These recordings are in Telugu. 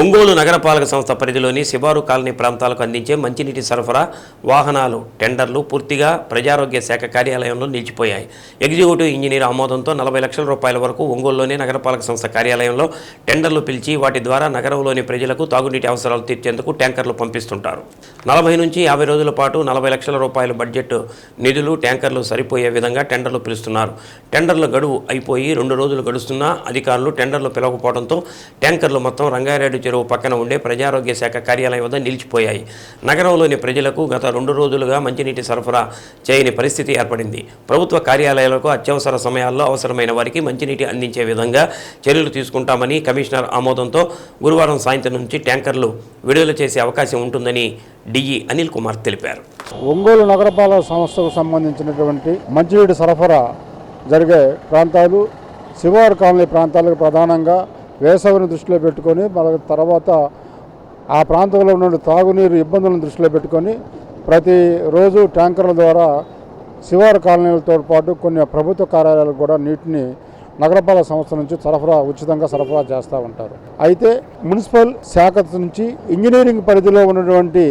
ఒంగోలు నగరపాలక సంస్థ పరిధిలోని శివారు కాలనీ ప్రాంతాలకు అందించే మంచినీటి సరఫరా వాహనాలు టెండర్లు పూర్తిగా ప్రజారోగ్య శాఖ కార్యాలయంలో నిలిచిపోయాయి. ఎగ్జిక్యూటివ్ ఇంజనీర్ ఆమోదంతో నలభై లక్షల రూపాయల వరకు ఒంగోలులోని నగరపాలక సంస్థ కార్యాలయంలో టెండర్లు పిలిచి వాటి ద్వారా నగరంలోని ప్రజలకు తాగునీటి అవసరాలు తీర్చేందుకు ట్యాంకర్లు పంపిస్తుంటారు. నలభై నుంచి యాభై రోజుల పాటు నలభై లక్షల రూపాయల బడ్జెట్ నిధులు ట్యాంకర్లు సరిపోయే విధంగా టెండర్లు పిలుస్తున్నారు. టెండర్ల గడువు అయిపోయి రెండు రోజులు గడుస్తున్నా అధికారులు టెండర్లు పిలవకపోవడంతో ట్యాంకర్లు మొత్తం రంగారెడ్డి చెరువు పక్కన ఉండే ప్రజారోగ్య శాఖ కార్యాలయం వద్ద నిలిచిపోయాయి. నగరంలోని ప్రజలకు గత రెండు రోజులుగా మంచినీటి సరఫరా చేయని పరిస్థితి ఏర్పడింది. ప్రభుత్వ కార్యాలయాలకు అత్యవసర సమయాల్లో అవసరమైన వారికి మంచినీటి అందించే విధంగా చర్యలు తీసుకుంటామని కమిషనర్ ఆమోదంతో గురువారం సాయంత్రం నుంచి ట్యాంకర్లు విడుదల చేసే అవకాశం ఉంటుందని డిఈ అనిల్ కుమార్ తెలిపారు. ఒంగోలు నగరపాలక సంస్థకు సంబంధించినటువంటి మంచినీటి సరఫరా జరిగే ప్రాంతాలు శివారు కాలనీ ప్రాంతాలకు ప్రధానంగా వేసవిని దృష్టిలో పెట్టుకొని మన తర్వాత ఆ ప్రాంతంలో ఉన్న తాగునీరు ఇబ్బందులను దృష్టిలో పెట్టుకొని ప్రతిరోజు ట్యాంకర్ల ద్వారా శివారు కాలనీలతో పాటు కొన్ని ప్రభుత్వ కార్యాలయాలకు కూడా నీటిని నగరపాలక సంస్థ నుంచి సరఫరా ఉచితంగా సరఫరా చేస్తూ ఉంటారు. అయితే మున్సిపల్ శాఖ నుంచి ఇంజనీరింగ్ పరిధిలో ఉన్నటువంటి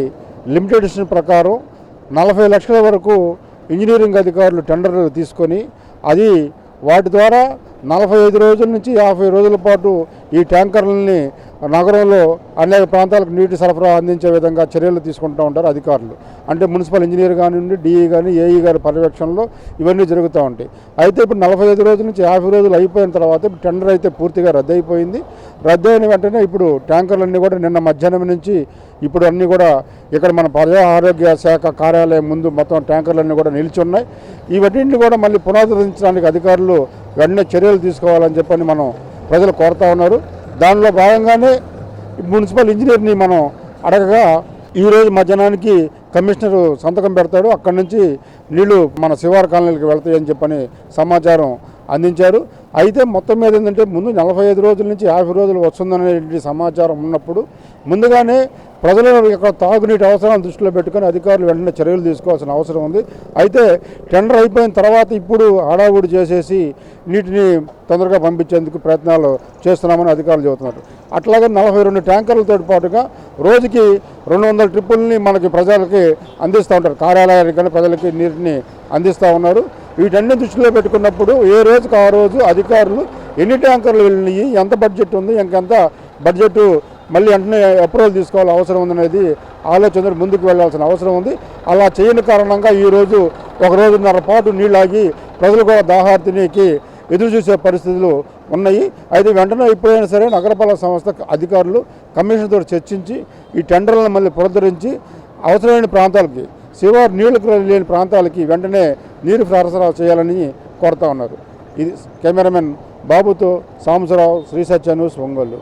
లిమిటేషన్ ప్రకారం నలభై లక్షల వరకు ఇంజనీరింగ్ అధికారులు టెండర్లు తీసుకొని అది వాటి ద్వారా నలభై ఐదు రోజుల నుంచి యాభై రోజుల పాటు ఈ ట్యాంకర్లని నగరంలో అనేక ప్రాంతాలకు నీటి సరఫరా అందించే విధంగా చర్యలు తీసుకుంటూ ఉంటారు అధికారులు. అంటే మున్సిపల్ ఇంజనీర్ కానివ్వండి డిఈ కానీ ఏఈ గారి పర్యవేక్షణలో ఇవన్నీ జరుగుతూ ఉంటాయి. అయితే ఇప్పుడు నలభై ఐదు రోజుల నుంచి యాభై రోజులు అయిపోయిన తర్వాత ఇప్పుడు టెండర్ అయితే పూర్తిగా రద్దయిపోయింది. రద్దయిన వెంటనే ఇప్పుడు ట్యాంకర్లన్నీ కూడా నిన్న మధ్యాహ్నం నుంచి ఇప్పుడు అన్నీ కూడా ఇక్కడ మన ప్రజా ఆరోగ్య శాఖ కార్యాలయం ముందు మొత్తం ట్యాంకర్లన్నీ కూడా నిలిచి ఉన్నాయి. ఇవన్నీ కూడా మళ్ళీ పునరుద్ధరించడానికి అధికారులు వెంటనే చర్యలు తీసుకోవాలని చెప్పని మనం ప్రజలు కోరుతా ఉన్నారు. దానిలో భాగంగానే మున్సిపల్ ఇంజనీర్ని మనం అడగగా ఈరోజు మధ్యాహ్నానికి కమిషనర్ సంతకం పెడతాడు. అక్కడి నుంచి నీళ్ళు మన శివారు కాలనీలకు వెళ్తాయని చెప్పని సమాచారం అందించారు. అయితే మొత్తం మీద ఏంటంటే ముందు నలభై ఐదు రోజుల నుంచి యాభై రోజులు వస్తుందనేటువంటి సమాచారం ఉన్నప్పుడు ముందుగానే ప్రజల యొక్క తాగునీటి అవసరాలను దృష్టిలో పెట్టుకొని అధికారులు వెంటనే చర్యలు తీసుకోవాల్సిన అవసరం ఉంది. అయితే టెండర్ అయిపోయిన తర్వాత ఇప్పుడు హడావుడి చేసేసి నీటిని తొందరగా పంపించేందుకు ప్రయత్నాలు చేస్తున్నామని అధికారులు చెబుతున్నారు. అట్లాగే నలభై రెండు ట్యాంకర్లతో పాటుగా రోజుకి రెండు వందల ట్రిప్పుల్ని మనకి ప్రజలకి అందిస్తూ ఉంటారు. కార్యాలయానికి కానీ ప్రజలకి నీటిని అందిస్తూ ఉన్నారు. వీటన్ని దృష్టిలో పెట్టుకున్నప్పుడు ఏ రోజుకి ఆ రోజు అధికారులు ఎన్ని ట్యాంకర్లు వెళ్ళినాయి ఎంత బడ్జెట్ ఉంది ఇంకెంత బడ్జెట్ మళ్ళీ వెంటనే అప్రూవల్ తీసుకోవాలి అవసరం ఉందనేది ఆలోచన ముందుకు వెళ్ళాల్సిన అవసరం ఉంది. అలా చేయని కారణంగా ఈరోజు ఒక రోజున్నర పాటు నీళ్ళాగి ప్రజలు కూడా దాహార్తినికి ఎదురు చూసే పరిస్థితులు ఉన్నాయి. అయితే వెంటనే ఎప్పుడైనా సరే నగరపాలక సంస్థ అధికారులు కమిషన్తో చర్చించి ఈ టెండర్లను మళ్ళీ పునరుద్ధరించి అవసరమైన ప్రాంతాలకి శివారు నీళ్ళకు లేని ప్రాంతాలకి వెంటనే నీరు సరఫరా చేయాలని కోరుతా ఉన్నారు. ఇది కెమెరామెన్ బాబుతో సాంబసరావు శ్రీ సత్యను ఒంగోలు.